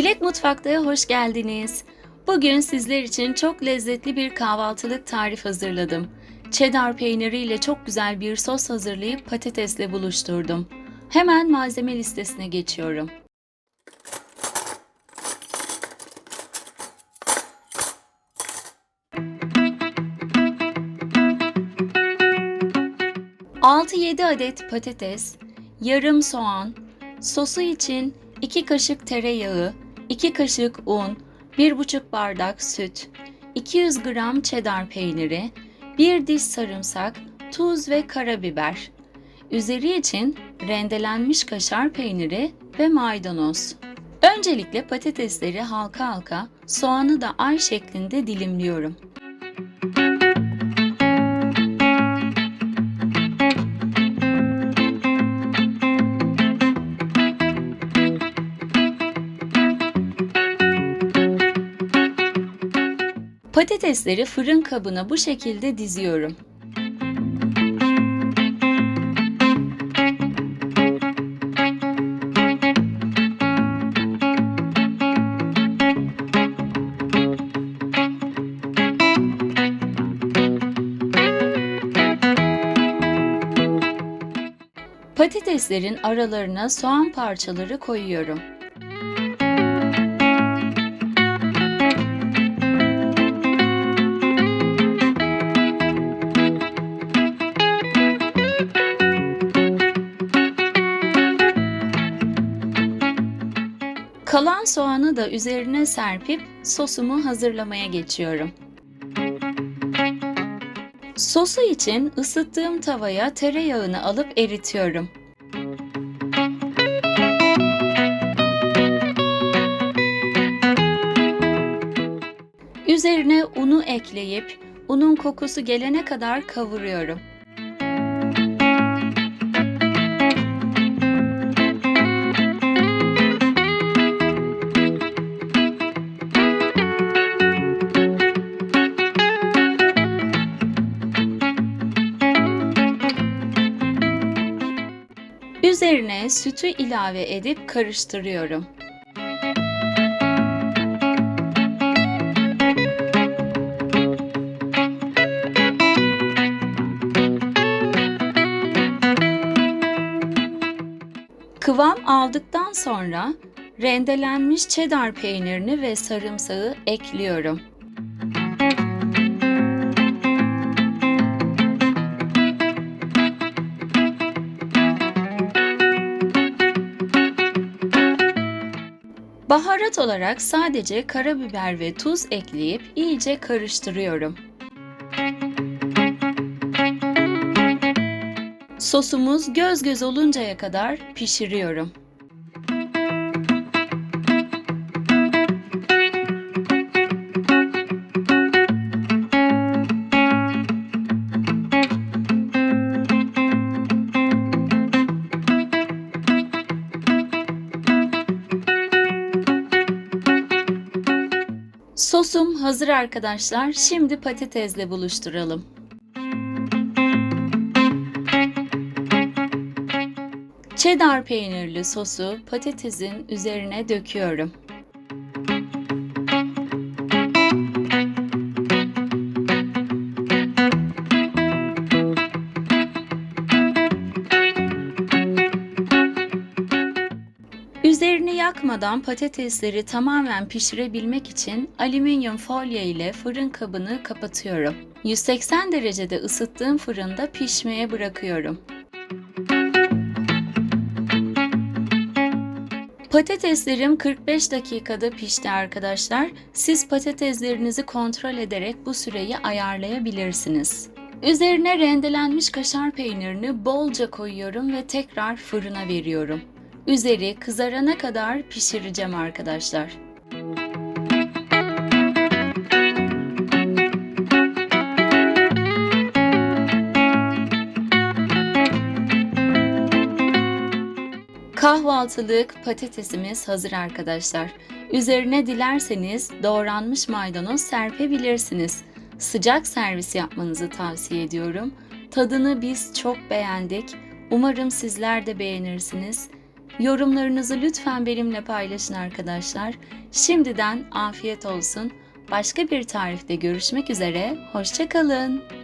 Dilek Mutfak'ta hoş geldiniz. Bugün sizler için çok lezzetli bir kahvaltılık tarif hazırladım. Cheddar peyniriyle çok güzel bir sos hazırlayıp patatesle buluşturdum. Hemen malzeme listesine geçiyorum. ...6-7 adet patates, yarım soğan, sosu için 2 kaşık tereyağı, 2 kaşık un, 1,5 bardak süt, 200 gram cheddar peyniri, 1 diş sarımsak, tuz ve karabiber. Üzeri için rendelenmiş kaşar peyniri ve maydanoz. Öncelikle patatesleri halka halka, soğanı da ay şeklinde dilimliyorum. Patatesleri fırın kabına bu şekilde diziyorum. Patateslerin aralarına soğan parçaları koyuyorum. Kalan soğanı da üzerine serpip sosumu hazırlamaya geçiyorum. Sosu için ısıttığım tavaya tereyağını alıp eritiyorum. Üzerine unu ekleyip unun kokusu gelene kadar kavuruyorum. Üzerine sütü ilave edip karıştırıyorum. Kıvam aldıktan sonra rendelenmiş cheddar peynirini ve sarımsağı ekliyorum. Baharat olarak sadece karabiber ve tuz ekleyip iyice karıştırıyorum. Sosumuz göz göz oluncaya kadar pişiriyorum. Sosum hazır arkadaşlar. Şimdi patatesle buluşturalım. Cheddar peynirli sosu patatesin üzerine döküyorum. Üzerini yakmadan patatesleri tamamen pişirebilmek için alüminyum folyo ile fırın kabını kapatıyorum. 180 derecede ısıttığım fırında pişmeye bırakıyorum. Patateslerim 45 dakikada pişti arkadaşlar. Siz patateslerinizi kontrol ederek bu süreyi ayarlayabilirsiniz. Üzerine rendelenmiş kaşar peynirini bolca koyuyorum ve tekrar fırına veriyorum. Üzeri kızarana kadar pişireceğim arkadaşlar. Kahvaltılık patatesimiz hazır arkadaşlar. Üzerine dilerseniz doğranmış maydanoz serpebilirsiniz. Sıcak servis yapmanızı tavsiye ediyorum. Tadını biz çok beğendik. Umarım sizler de beğenirsiniz. Yorumlarınızı lütfen benimle paylaşın arkadaşlar. Şimdiden afiyet olsun. Başka bir tarifte görüşmek üzere. Hoşçakalın.